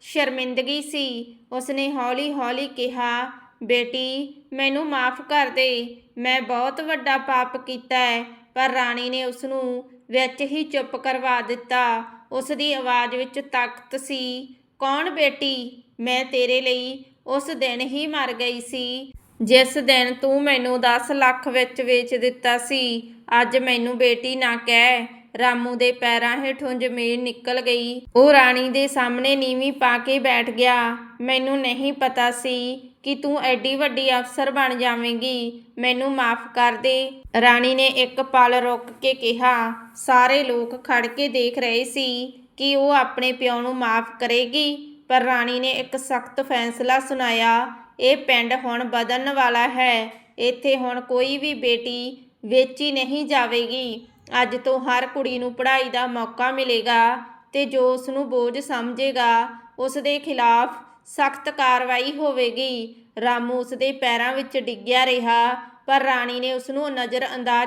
ਸ਼ਰਮਿੰਦਗੀ ਸੀ। ਉਸਨੇ ਹੌਲੀ-ਹੌਲੀ ਕਿਹਾ, ਬੇਟੀ, ਮੈਨੂੰ ਮਾਫ ਕਰ ਦੇ। ਮੈਂ ਬਹੁਤ ਵੱਡਾ ਪਾਪ ਕੀਤਾ ਹੈ, ਪਰ ਰਾਣੀ ਨੇ ਉਸ ਨੂੰ ਵਿੱਚ ਹੀ ਚੁੱਪ ਕਰਵਾ ਦਿੱਤਾ। ਉਸ ਦੀ ਆਵਾਜ਼ ਵਿੱਚ ਤਾਕਤ ਸੀ। ਕੌਣ ਬੇਟੀ? ਮੈਂ ਤੇਰੇ ਲਈ ਉਸ ਦਿਨ ਹੀ ਮਰ ਗਈ ਸੀ। ਜਿਸ ਦਿਨ ਤੂੰ ਮੈਨੂੰ 10 ਲੱਖ ਵਿੱਚ ਵੇਚ ਦਿੱਤਾ ਸੀ, ਅੱਜ ਮੈਨੂੰ ਬੇਟੀ ਨਾ ਕਹਿ। ਰਾਮੂ ਦੇ ਪੈਰਾਂ ਹੇਠੋਂ ਜ਼ਮੀਨ ਨਿਕਲ ਗਈ। ਉਹ ਰਾਣੀ ਦੇ ਸਾਹਮਣੇ ਨੀਵੀਂ ਪਾ ਕੇ ਬੈਠ ਗਿਆ। ਮੈਨੂੰ ਨਹੀਂ ਪਤਾ ਸੀ ਕਿ ਤੂੰ ਐਡੀ ਵੱਡੀ ਅਫਸਰ ਬਣ ਜਾਵੇਂਗੀ। ਮੈਨੂੰ ਮਾਫ ਕਰ ਦੇ। ਰਾਣੀ ਨੇ ਇੱਕ ਪਲ ਰੁਕ ਕੇ ਕਿਹਾ। ਸਾਰੇ ਲੋਕ ਖੜ ਕੇ ਦੇਖ ਰਹੇ ਸੀ ਕਿ ਉਹ ਆਪਣੇ ਪਿਓ ਨੂੰ ਮਾਫ ਕਰੇਗੀ। ਪਰ ਰਾਣੀ ਨੇ ਇੱਕ ਸਖਤ ਫੈਸਲਾ ਸੁਣਾਇਆ। ਇਹ ਪਿੰਡ ਹੁਣ ਬਦਲਣ ਵਾਲਾ ਹੈ। ਇੱਥੇ ਹੁਣ ਕੋਈ ਵੀ ਬੇਟੀ ਵੇਚੀ ਨਹੀਂ ਜਾਵੇਗੀ। ਅੱਜ ਤੋਂ ਹਰ ਕੁੜੀ ਨੂੰ ਪੜ੍ਹਾਈ ਦਾ ਮੌਕਾ ਮਿਲੇਗਾ ਤੇ ਜੋ ਉਸ ਨੂੰ ਬੋਝ ਸਮਝੇਗਾ ਉਸ ਦੇ ਖਿਲਾਫ ਸਖਤ ਕਾਰਵਾਈ ਹੋਵੇਗੀ। ਰਾਮੂ ਉਸ ਦੇ ਪੈਰਾਂ ਵਿੱਚ ਡਿੱਗਿਆ ਰਿਹਾ, ਪਰ ਰਾਣੀ ਨੇ ਉਸ ਨੂੰ ਨਜ਼ਰ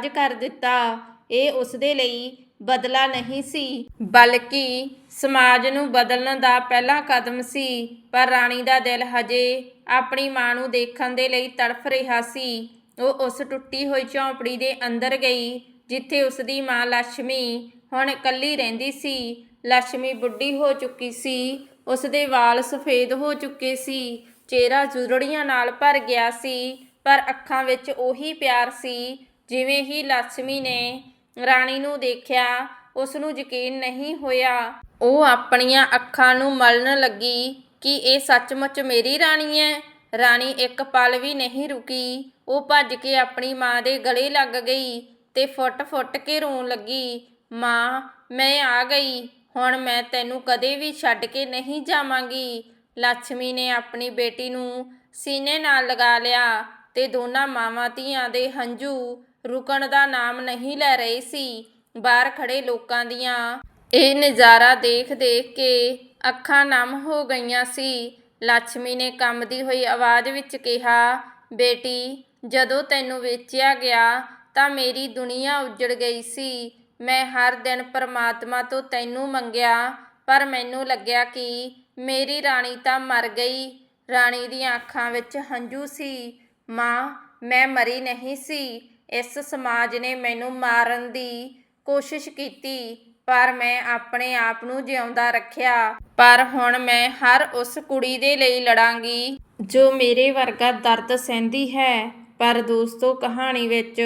ਕਰ ਦਿੱਤਾ। ਇਹ ਉਸ ਦੇ ਲਈ ਬਦਲਾ ਨਹੀਂ ਸੀ, ਬਲਕਿ ਸਮਾਜ ਨੂੰ ਬਦਲਣ ਦਾ ਪਹਿਲਾ ਕਦਮ ਸੀ। ਪਰ ਰਾਣੀ ਦਾ ਦਿਲ ਹਜੇ ਆਪਣੀ ਮਾਂ ਨੂੰ ਦੇਖਣ ਦੇ ਲਈ ਤੜਫ ਰਿਹਾ ਸੀ। ਉਹ ਉਸ ਟੁੱਟੀ ਹੋਈ ਝੌਂਪੜੀ ਦੇ ਅੰਦਰ ਗਈ ਜਿੱਥੇ ਉਸ ਦੀ ਮਾਂ ਲక్ష్ਮੀ ਹੁਣ ਇਕੱਲੀ ਰਹਿੰਦੀ ਸੀ ਲక్ష్ਮੀ ਬੁੱਢੀ ਹੋ ਚੁੱਕੀ ਸੀ ਉਸ ਦੇ ਵਾਲ ਸਫੇਦ ਹੋ ਚੁੱਕੇ ਸੀ, ਚਿਹਰਾ ਜੁਰੜੀਆਂ ਨਾਲ ਭਰ ਗਿਆ ਸੀ, ਪਰ ਅੱਖਾਂ ਵਿੱਚ ਉਹੀ ਪਿਆਰ ਸੀ, ਜਿਵੇਂ ਹੀ ਲక్ష్ਮੀ ਨੇ ਰਾਣੀ ਨੂੰ ਦੇਖਿਆ ਉਸ ਨੂੰ ਯਕੀਨ ਨਹੀਂ ਹੋਇਆ। ਉਹ ਆਪਣੀਆਂ ਅੱਖਾਂ ਨੂੰ ਮਲਣ ਲੱਗੀ ਕਿ ਇਹ ਸੱਚਮੁੱਚ ਮੇਰੀ ਰਾਣੀ ਹੈ। ਰਾਣੀ ਇੱਕ ਪਲ ਵੀ ਨਹੀਂ ਰੁਕੀ, ਉਹ ਭੱਜ ਕੇ ਆਪਣੀ ਮਾਂ ਦੇ ਗਲੇ ਲੱਗ ਗਈ। ਤੇ ਫੁੱਟ-ਫੁੱਟ ਕੇ ਰੋਣ ਲੱਗੀ, "ਮਾਂ, ਮੈਂ ਆ ਗਈ। ਹੁਣ ਮੈਂ ਤੈਨੂੰ ਕਦੇ ਵੀ ਛੱਡ ਕੇ ਨਹੀਂ ਜਾਵਾਂਗੀ।" ਲੱਛਮੀ ਨੇ ਆਪਣੀ ਬੇਟੀ ਨੂੰ ਸੀਨੇ ਨਾਲ ਲਗਾ ਲਿਆ ਤੇ ਦੋਨਾਂ ਮਾਵਾਂ-ਧੀਆਂ ਦੇ ਹੰਝੂ ਰੁਕਣ ਦਾ ਨਾਮ ਨਹੀਂ ਲੈ ਰਹੇ ਸੀ। ਬਾਹਰ ਖੜ੍ਹੇ ਲੋਕਾਂ ਦੀਆਂ ਇਹ ਨਜ਼ਾਰਾ ਦੇਖ-ਦੇਖ ਕੇ ਅੱਖਾਂ ਨਮ ਹੋ ਗਈਆਂ ਸੀ। ਲੱਛਮੀ ਨੇ ਕੰਬਦੀ ਹੋਈ ਆਵਾਜ਼ ਵਿੱਚ ਕਿਹਾ, "ਬੇਟੀ, ਜਦੋਂ ਤੈਨੂੰ ਵੇਚਿਆ ਗਿਆ ਤਾਂ ਮੇਰੀ ਦੁਨੀਆ ਉਜੜ ਗਈ ਸੀ। ਮੈਂ ਹਰ ਦਿਨ ਪਰਮਾਤਮਾ ਤੋਂ ਤੈਨੂੰ ਮੰਗਿਆ, ਪਰ ਮੈਨੂੰ ਲੱਗਿਆ ਕਿ ਮੇਰੀ ਰਾਣੀ ਤਾਂ ਮਰ ਗਈ। ਰਾਣੀ ਦੀਆਂ ਅੱਖਾਂ ਵਿੱਚ ਹੰਝੂ ਸੀ। ਮਾਂ, ਮੈਂ ਮਰੀ ਨਹੀਂ ਸੀ। ਇਸ ਸਮਾਜ ਨੇ ਮੈਨੂੰ ਮਾਰਨ ਦੀ ਕੋਸ਼ਿਸ਼ ਕੀਤੀ, ਪਰ ਮੈਂ ਆਪਣੇ ਆਪ ਨੂੰ ਜਿਉਂਦਾ ਰੱਖਿਆ। ਪਰ ਹੁਣ ਮੈਂ ਹਰ ਉਸ ਕੁੜੀ ਦੇ ਲਈ ਲੜਾਂਗੀ, ਜੋ ਮੇਰੇ ਵਰਗਾ ਦਰਦ ਸਹਿੰਦੀ ਹੈ। ਪਰ ਦੋਸਤੋ, ਕਹਾਣੀ ਵਿੱਚ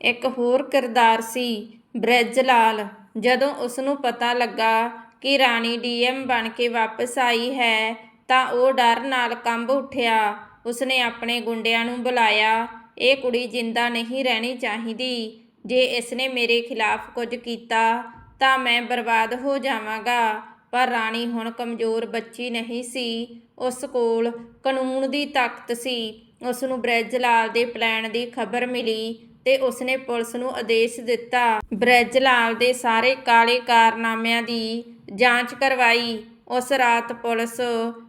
ਇੱਕ ਹੋਰ ਕਿਰਦਾਰ ਸੀ ਬ੍ਰਿਜ ਲਾਲ ਜਦੋਂ ਉਸ ਨੂੰ ਪਤਾ ਲੱਗਾ ਕਿ ਰਾਣੀ ਡੀਐਮ ਬਣ ਕੇ ਵਾਪਸ ਆਈ ਹੈ, ਤਾਂ ਉਹ ਡਰ ਨਾਲ ਕੰਬ ਉੱਠਿਆ। ਉਸਨੇ ਆਪਣੇ ਗੁੰਡਿਆਂ ਨੂੰ ਬੁਲਾਇਆ, ਇਹ ਕੁੜੀ ਜਿੰਦਾ ਨਹੀਂ ਰਹਿਣੀ ਚਾਹੀਦੀ। ਜੇ ਇਸਨੇ ਮੇਰੇ ਖਿਲਾਫ ਕੁਝ ਕੀਤਾ, ਤਾਂ ਮੈਂ ਬਰਬਾਦ ਹੋ ਜਾਵਾਂਗਾ। ਪਰ ਰਾਣੀ ਹੁਣ ਕਮਜ਼ੋਰ ਬੱਚੀ ਨਹੀਂ ਸੀ। ਉਸ ਕੋਲ ਕਾਨੂੰਨ ਦੀ ਤਾਕਤ ਸੀ। ਉਸ ਨੂੰ ਬ੍ਰਿਜ ਲਾਲ ਦੇ ਪਲਾਨ ਦੀ ਖਬਰ ਮਿਲੀ। ਤੇ ਉਸਨੇ ਪੁਲਿਸ ਨੂੰ ਆਦੇਸ਼ ਦਿੱਤਾ। ਬ੍ਰਿਜ ਲਾਲ ਦੇ ਸਾਰੇ ਕਾਲੇ ਕਾਰਨਾਮਿਆਂ ਦੀ ਜਾਂਚ ਕਰਵਾਈ। ਉਸ ਰਾਤ ਪੁਲਿਸ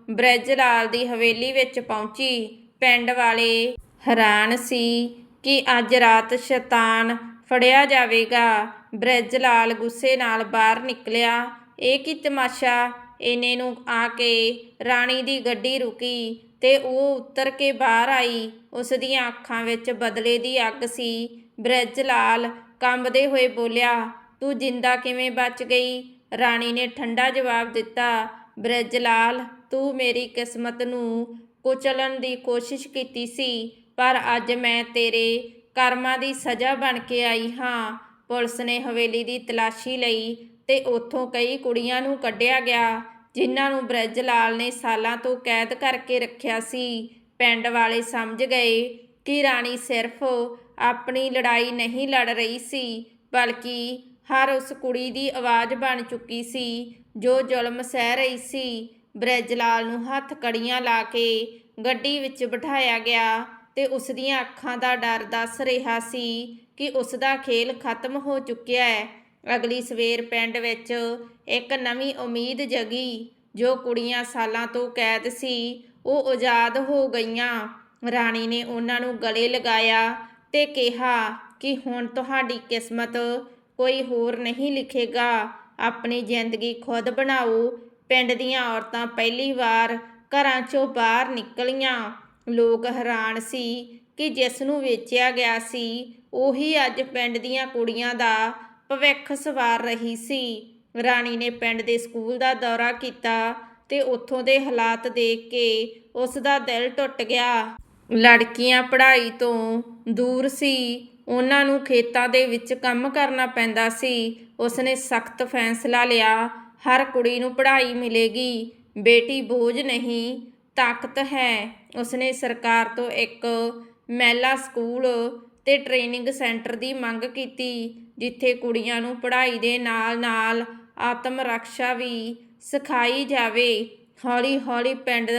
ਬ੍ਰਿਜ ਲਾਲ ਦੀ ਹਵੇਲੀ ਵਿੱਚ ਪਹੁੰਚੀ। ਪਿੰਡ ਵਾਲੇ ਹੈਰਾਨ ਸੀ ਕਿ ਅੱਜ ਰਾਤ ਸ਼ੈਤਾਨ ਫੜਿਆ ਜਾਵੇਗਾ। ਬ੍ਰਿਜ ਲਾਲ ਗੁੱਸੇ ਨਾਲ ਬਾਹਰ ਨਿਕਲਿਆ। ਇਹ ਕੀ ਤਮਾਸ਼ਾ ਇਹਨੇ ਨੂੰ ਆ ਕੇ ਰਾਣੀ ਦੀ ਗੱਡੀ ਰੁਕੀ ਤੇ ਉਹ ਉਤਰ ਕੇ ਬਾਹਰ ਆਈ। ਉਸ ਦੀਆਂ ਅੱਖਾਂ ਵਿੱਚ ਬਦਲੇ ਦੀ ਅੱਗ ਸੀ। ਬ੍ਰਿਜ ਲਾਲ ਕੰਬਦੇ ਹੋਏ ਬੋਲਿਆ, ਤੂੰ ਜਿੰਦਾ ਕਿਵੇਂ ਬਚ ਗਈ? ਰਾਣੀ ਨੇ ਠੰਡਾ ਜਵਾਬ ਦਿੱਤਾ, ਬ੍ਰਿਜ ਲਾਲ, ਤੂੰ ਮੇਰੀ ਕਿਸਮਤ ਨੂੰ ਕੁਚਲਣ ਦੀ ਕੋਸ਼ਿਸ਼ ਕੀਤੀ ਸੀ, ਪਰ ਅੱਜ ਮੈਂ ਤੇਰੇ ਕਰਮਾਂ ਦੀ ਸਜ਼ਾ ਬਣ ਕੇ ਆਈ ਹਾਂ। ਪੁਲਿਸ ਨੇ ਹਵੇਲੀ ਦੀ ਤਲਾਸ਼ੀ ਲਈ ਤੇ ਉੱਥੋਂ ਕਈ ਕੁੜੀਆਂ ਨੂੰ ਕੱਢਿਆ ਗਿਆ, ਜਿਨ੍ਹਾਂ ਨੂੰ ਬ੍ਰਿਜ ਲਾਲ ਨੇ ਸਾਲਾਂ ਤੋਂ ਕੈਦ ਕਰਕੇ ਰੱਖਿਆ ਸੀ। ਪਿੰਡ ਵਾਲੇ ਸਮਝ ਗਏ ਕਿ ਰਾਣੀ ਸਿਰਫ ਆਪਣੀ ਲੜਾਈ ਨਹੀਂ ਲੜ ਰਹੀ ਸੀ, ਬਲਕਿ ਹਰ ਉਸ ਕੁੜੀ ਦੀ ਆਵਾਜ਼ ਬਣ ਚੁੱਕੀ ਸੀ, ਜੋ ਜ਼ੁਲਮ ਸਹਿ ਰਹੀ ਸੀ। ਬ੍ਰਿਜ ਲਾਲ ਨੂੰ ਹੱਥ ਕੜੀਆਂ ਲਾ ਕੇ ਗੱਡੀ ਵਿੱਚ ਬਿਠਾਇਆ ਗਿਆ ਤੇ ਉਸ ਦੀਆਂ ਅੱਖਾਂ ਦਾ ਡਰ ਦੱਸ ਰਿਹਾ ਸੀ ਕਿ ਉਸ ਦਾ ਖੇਲ ਖਤਮ ਹੋ ਚੁੱਕਿਆ ਹੈ। ਅਗਲੀ ਸਵੇਰ ਪਿੰਡ ਵਿੱਚ ਇੱਕ ਨਵੀਂ ਉਮੀਦ ਜਗੀ, ਜੋ ਕੁੜੀਆਂ ਸਾਲਾਂ ਤੋਂ ਕੈਦ ਸੀ। ਉਹ ਆਜ਼ਾਦ ਹੋ ਗਈਆਂ। ਰਾਣੀ ਨੇ ਉਹਨਾਂ ਨੂੰ ਗਲੇ ਲਗਾਇਆ ਤੇ ਕਿਹਾ ਕਿ ਹੁਣ ਤੁਹਾਡੀ ਕਿਸਮਤ ਕੋਈ ਹੋਰ ਨਹੀਂ ਲਿਖੇਗਾ। ਆਪਣੀ ਜ਼ਿੰਦਗੀ ਖੁਦ ਬਣਾਓ। ਪਿੰਡ ਦੀਆਂ ਔਰਤਾਂ ਪਹਿਲੀ ਵਾਰ ਘਰਾਂ ਚੋਂ ਬਾਹਰ ਨਿਕਲੀਆਂ। ਲੋਕ ਹੈਰਾਨ ਸੀ ਕਿ ਜਿਸ ਨੂੰ ਵੇਚਿਆ ਗਿਆ ਸੀ, ਉਹੀ ਅੱਜ ਪਿੰਡ ਦੀਆਂ ਕੁੜੀਆਂ ਦਾ ਭਵਿੱਖ ਸਵਾਰ ਰਹੀ ਸੀ। ਰਾਣੀ ਨੇ ਪਿੰਡ ਦੇ ਸਕੂਲ ਦਾ ਦੌਰਾ ਕੀਤਾ ਤੇ ਉੱਥੋਂ ਦੇ ਹਾਲਾਤ ਦੇਖ ਕੇ ਉਸ ਦਾ ਦਿਲ ਟੁੱਟ ਗਿਆ। ਲੜਕੀਆਂ ਪੜ੍ਹਾਈ ਤੋਂ ਦੂਰ ਸੀ। ਉਹਨਾਂ ਨੂੰ ਖੇਤਾਂ ਦੇ ਵਿੱਚ ਕੰਮ ਕਰਨਾ ਪੈਂਦਾ ਸੀ। ਉਸਨੇ ਸਖਤ ਫੈਸਲਾ ਲਿਆ, ਹਰ ਕੁੜੀ ਨੂੰ ਪੜ੍ਹਾਈ ਮਿਲੇਗੀ, ਬੇਟੀ ਬੋਝ ਨਹੀਂ, ਤਾਕਤ ਹੈ। ਉਸਨੇ ਸਰਕਾਰ ਤੋਂ ਇੱਕ ਮਹਿਲਾ ਸਕੂਲ ਤੇ ਟ੍ਰੇਨਿੰਗ ਸੈਂਟਰ ਦੀ ਮੰਗ ਕੀਤੀ। ਜਿੱਥੇ ਕੁੜੀਆਂ ਨੂੰ ਪੜ੍ਹਾਈ ਦੇ ਨਾਲ-ਨਾਲ ਆਤਮ ਰੱਖਿਆ ਵੀ ਸਿਖਾਈ ਜਾਵੇ। ਹੌਲੀ ਹੌਲੀ ਪਿੰਡ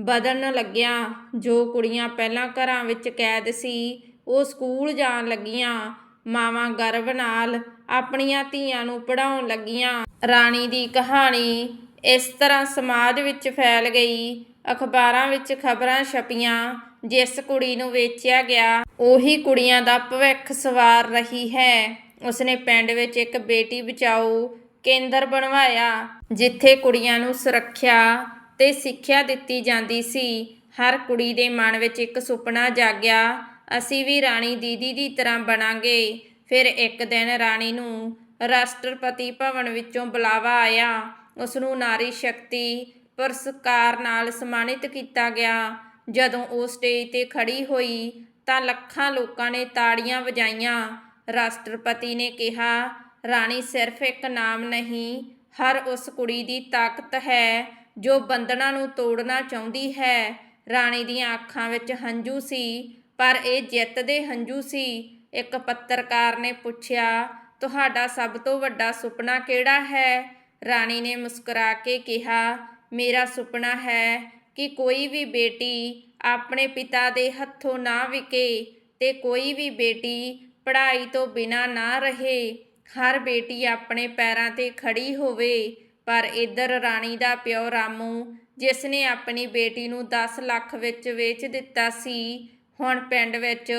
ਬਦਲਣ ਲੱਗਿਆ ਜੋ ਕੁੜੀਆਂ ਪਹਿਲਾਂ ਘਰਾਂ ਵਿੱਚ ਕੈਦ ਸੀ, ਉਹ ਸਕੂਲ ਜਾਣ ਲੱਗੀਆਂ। ਮਾਵਾਂ ਗਰਵ ਨਾਲ ਆਪਣੀਆਂ ਧੀਆਂ ਨੂੰ ਪੜਾਉਣ ਲੱਗੀਆਂ। ਰਾਣੀ ਦੀ ਕਹਾਣੀ ਇਸ ਤਰ੍ਹਾਂ ਸਮਾਜ ਵਿੱਚ ਫੈਲ ਗਈ। ਅਖਬਾਰਾਂ ਵਿੱਚ ਖਬਰਾਂ ਛਪੀਆਂ, ਜਿਸ ਕੁੜੀ ਨੂੰ ਵੇਚਿਆ ਗਿਆ, ਉਹੀ ਕੁੜੀਆਂ ਦਾ ਭਵਿੱਖ ਸਵਾਰ ਰਹੀ ਹੈ। ਉਸਨੇ ਪਿੰਡ ਵਿੱਚ ਇੱਕ ਬੇਟੀ ਬਚਾਓ ਕੇਂਦਰ ਬਣਵਾਇਆ, ਜਿੱਥੇ ਕੁੜੀਆਂ ਨੂੰ ਸੁਰੱਖਿਆ ਤੇ ਸਿੱਖਿਆ ਦਿੱਤੀ ਜਾਂਦੀ ਸੀ। ਹਰ ਕੁੜੀ ਦੇ ਮਨ ਵਿੱਚ ਇੱਕ ਸੁਪਨਾ ਜਾਗਿਆ, ਅਸੀਂ ਵੀ ਰਾਣੀ ਦੀਦੀ ਦੀ ਤਰ੍ਹਾਂ ਬਣਾਂਗੇ। ਫਿਰ ਇੱਕ ਦਿਨ ਰਾਣੀ ਨੂੰ ਰਾਸ਼ਟਰਪਤੀ ਭਵਨ ਵਿੱਚੋਂ ਬੁਲਾਵਾ ਆਇਆ। ਉਸ ਨੂੰ ਨਾਰੀ ਸ਼ਕਤੀ ਪੁਰਸਕਾਰ ਨਾਲ ਸਨਮਾਨਿਤ ਕੀਤਾ ਗਿਆ। ਜਦੋਂ ਉਹ ਸਟੇਜ ਤੇ ਖੜੀ ਹੋਈ, ਤਾਂ ਲੱਖਾਂ ਲੋਕਾਂ ਨੇ ਤਾੜੀਆਂ ਵਜਾਈਆਂ। ਰਾਸ਼ਟਰਪਤੀ ਨੇ ਕਿਹਾ, ਰਾਣੀ ਸਿਰਫ ਇੱਕ ਨਾਮ ਨਹੀਂ, ਹਰ ਉਸ ਕੁੜੀ ਦੀ ਤਾਕਤ ਹੈ ਜੋ ਬੰਧਨਾਂ ਨੂੰ ਤੋੜਨਾ ਚਾਹੁੰਦੀ ਹੈ। ਰਾਣੀ ਦੀਆਂ ਅੱਖਾਂ ਵਿੱਚ ਹੰਝੂ ਸੀ, ਪਰ ਇਹ ਜਿੱਤ ਦੇ ਹੰਝੂ ਸੀ। ਇੱਕ ਪੱਤਰਕਾਰ ਨੇ ਪੁੱਛਿਆ, ਤੁਹਾਡਾ ਸਭ ਤੋਂ ਵੱਡਾ ਸੁਪਨਾ ਕਿਹੜਾ ਹੈ? ਰਾਣੀ ਨੇ ਮੁਸਕਰਾ ਕੇ ਕਿਹਾ, ਮੇਰਾ ਸੁਪਨਾ ਹੈ ਕਿ ਕੋਈ ਵੀ ਬੇਟੀ ਆਪਣੇ ਪਿਤਾ ਦੇ ਹੱਥੋਂ ਨਾ ਵਿਕੇ ਤੇ ਕੋਈ ਵੀ ਬੇਟੀ ਪੜ੍ਹਾਈ ਤੋਂ ਬਿਨਾਂ ਨਾ ਰਹੇ। ਹਰ ਬੇਟੀ ਆਪਣੇ ਪੈਰਾਂ ਤੇ ਖੜੀ ਹੋਵੇ, ਪਰ ਇੱਧਰ ਰਾਣੀ ਦਾ ਪਿਓ ਰਾਮੂ, ਜਿਸ ਨੇ ਆਪਣੀ ਬੇਟੀ ਨੂੰ 10 ਲੱਖ ਵਿੱਚ ਵੇਚ ਦਿੱਤਾ ਸੀ, ਹੁਣ ਪਿੰਡ ਵਿੱਚ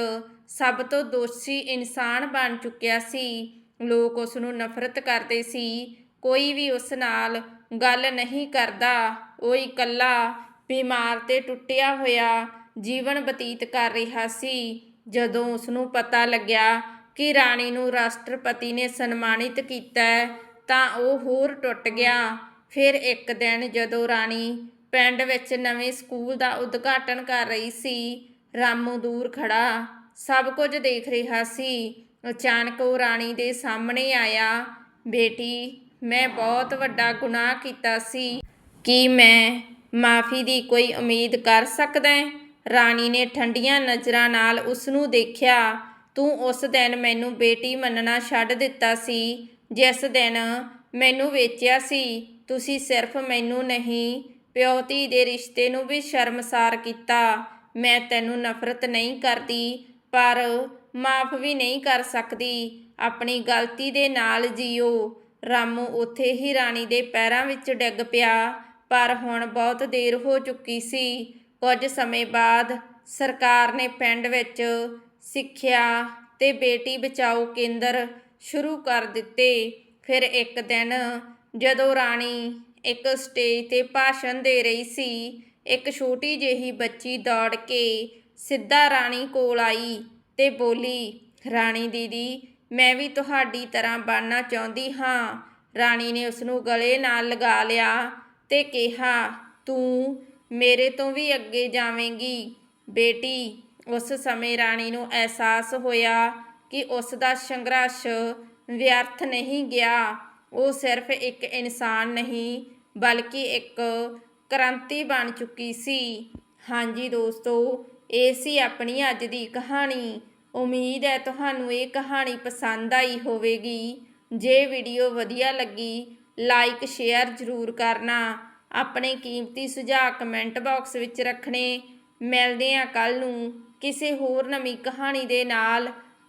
ਸਭ ਤੋਂ ਦੋਸ਼ੀ ਇਨਸਾਨ ਬਣ ਚੁੱਕਿਆ ਸੀ। ਲੋਕ ਉਸ ਨੂੰ ਨਫ਼ਰਤ ਕਰਦੇ ਸੀ। ਕੋਈ ਵੀ ਉਸ ਨਾਲ ਗੱਲ ਨਹੀਂ ਕਰਦਾ। ਉਹ ਇਕੱਲਾ ਬਿਮਾਰ ਤੇ ਟੁੱਟਿਆ ਹੋਇਆ ਜੀਵਨ ਬਤੀਤ ਕਰ ਰਿਹਾ ਸੀ। ਜਦੋਂ ਉਸ ਨੂੰ ਪਤਾ ਲੱਗਿਆ ਕਿ ਰਾਣੀ ਨੂੰ ਰਾਸ਼ਟਰਪਤੀ ਨੇ ਸਨਮਾਨਿਤ ਕੀਤਾ ਤਾਂ ਉਹ ਹੋਰ ਟੁੱਟ ਗਿਆ। ਫਿਰ ਇੱਕ ਦਿਨ ਜਦੋਂ ਰਾਣੀ ਪਿੰਡ ਵਿੱਚ ਨਵੇਂ ਸਕੂਲ ਦਾ ਉਦਘਾਟਨ ਕਰ ਰਹੀ ਸੀ, ਰਾਮੂ ਦੂਰ ਖੜਾ ਸਭ ਕੁਝ ਦੇਖ ਰਿਹਾ ਸੀ। ਅਚਾਨਕ ਉਹ ਰਾਣੀ ਦੇ ਸਾਹਮਣੇ ਆਇਆ। ਬੇਟੀ, ਮੈਂ ਬਹੁਤ ਵੱਡਾ ਗੁਨਾਹ ਕੀਤਾ ਸੀ। ਕੀ ਮੈਂ ਮਾਫੀ ਦੀ ਕੋਈ ਉਮੀਦ ਕਰ ਸਕਦਾ ਹੈ? ਰਾਣੀ ਨੇ ਠੰਡੀਆਂ ਨਜ਼ਰਾਂ ਨਾਲ ਉਸ ਨੂੰ ਦੇਖਿਆ। ਤੂੰ ਉਸ ਦਿਨ ਮੈਨੂੰ ਬੇਟੀ ਮੰਨਣਾ ਛੱਡ ਦਿੱਤਾ ਸੀ, ਜਿਸ ਦਿਨ ਮੈਨੂੰ ਵੇਚਿਆ ਸੀ। ਤੁਸੀਂ ਸਿਰਫ ਮੈਨੂੰ ਨਹੀਂ ਪਿਓ ਧੀ ਦੇ ਰਿਸ਼ਤੇ ਨੂੰ ਵੀ ਸ਼ਰਮਸਾਰ ਕੀਤਾ। ਮੈਂ ਤੈਨੂੰ ਨਫ਼ਰਤ ਨਹੀਂ ਕਰਦੀ, ਪਰ ਮਾਫ ਵੀ ਨਹੀਂ ਕਰ ਸਕਦੀ। ਆਪਣੀ ਗਲਤੀ ਦੇ ਨਾਲ ਜੀਓ। ਰਾਮੂ ਉੱਥੇ ਹੀ ਰਾਣੀ ਦੇ ਪੈਰਾਂ ਵਿੱਚ ਡਿੱਗ ਪਿਆ, ਪਰ ਹੁਣ ਬਹੁਤ ਦੇਰ ਹੋ ਚੁੱਕੀ ਸੀ। ਕੁਝ ਸਮੇਂ ਬਾਅਦ ਸਰਕਾਰ ਨੇ ਪਿੰਡ ਵਿੱਚ ਸਿੱਖਿਆ ਤੇ ਬੇਟੀ ਬਚਾਓ ਕੇਂਦਰ ਸ਼ੁਰੂ ਕਰ ਦਿੱਤੇ। ਫਿਰ ਇੱਕ ਦਿਨ ਜਦੋਂ ਰਾਣੀ ਇੱਕ ਸਟੇਜ ਤੇ ਭਾਸ਼ਣ ਦੇ ਰਹੀ ਸੀ, ਇੱਕ ਛੋਟੀ ਜਿਹੀ ਬੱਚੀ ਦੌੜ ਕੇ ਸਿੱਧਾ ਰਾਣੀ ਕੋਲ ਆਈ ਤੇ ਬੋਲੀ, ਰਾਣੀ ਦੀਦੀ, ਮੈਂ ਵੀ ਤੁਹਾਡੀ ਤਰ੍ਹਾਂ ਬਣਨਾ ਚਾਹੁੰਦੀ ਹਾਂ। ਰਾਣੀ ਨੇ ਉਸ ਨੂੰ ਗਲੇ ਨਾਲ ਲਗਾ ਲਿਆ ਤੇ ਕਿਹਾ, ਤੂੰ ਮੇਰੇ ਤੋਂ ਵੀ ਅੱਗੇ ਜਾਵੇਂਗੀ। ਬੇਟੀ, ਉਸ ਸਮੇਂ ਰਾਣੀ ਨੂੰ ਅਹਿਸਾਸ ਹੋਇਆ ਕਿ ਉਸ ਦਾ ਸੰਘਰਸ਼ ਵਿਅਰਥ ਨਹੀਂ ਗਿਆ। ਉਹ ਸਿਰਫ ਇੱਕ ਇਨਸਾਨ ਨਹੀਂ, ਬਲਕਿ ਇੱਕ ਕ੍ਰਾਂਤੀ ਬਣ ਚੁੱਕੀ ਸੀ। ਹਾਂਜੀ ਦੋਸਤੋ, ਇਹ ਸੀ ਆਪਣੀ ਅੱਜ ਦੀ ਕਹਾਣੀ। ਉਮੀਦ ਹੈ ਤੁਹਾਨੂੰ ਇਹ ਕਹਾਣੀ ਪਸੰਦ ਆਈ ਹੋਵੇਗੀ। ਜੇ ਵੀਡੀਓ ਵਧੀਆ ਲੱਗੀ, ਲਾਈਕ, ਸ਼ੇਅਰ ਜ਼ਰੂਰ ਕਰਨਾ। ਆਪਣੇ ਕੀਮਤੀ ਸੁਝਾਅ ਕਮੈਂਟ ਬਾਕਸ ਵਿੱਚ ਰੱਖਣੇ। ਮਿਲਦੇ ਹਾਂ ਕੱਲ ਨੂੰ ਕਿਸੇ ਹੋਰ ਨਵੀਂ ਕਹਾਣੀ ਦੇ ਨਾਲ।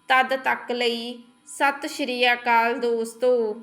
ਤਦ ਤੱਕ ਲਈ ਸਤਿ ਸ਼੍ਰੀ ਅਕਾਲ ਦੋਸਤੋ।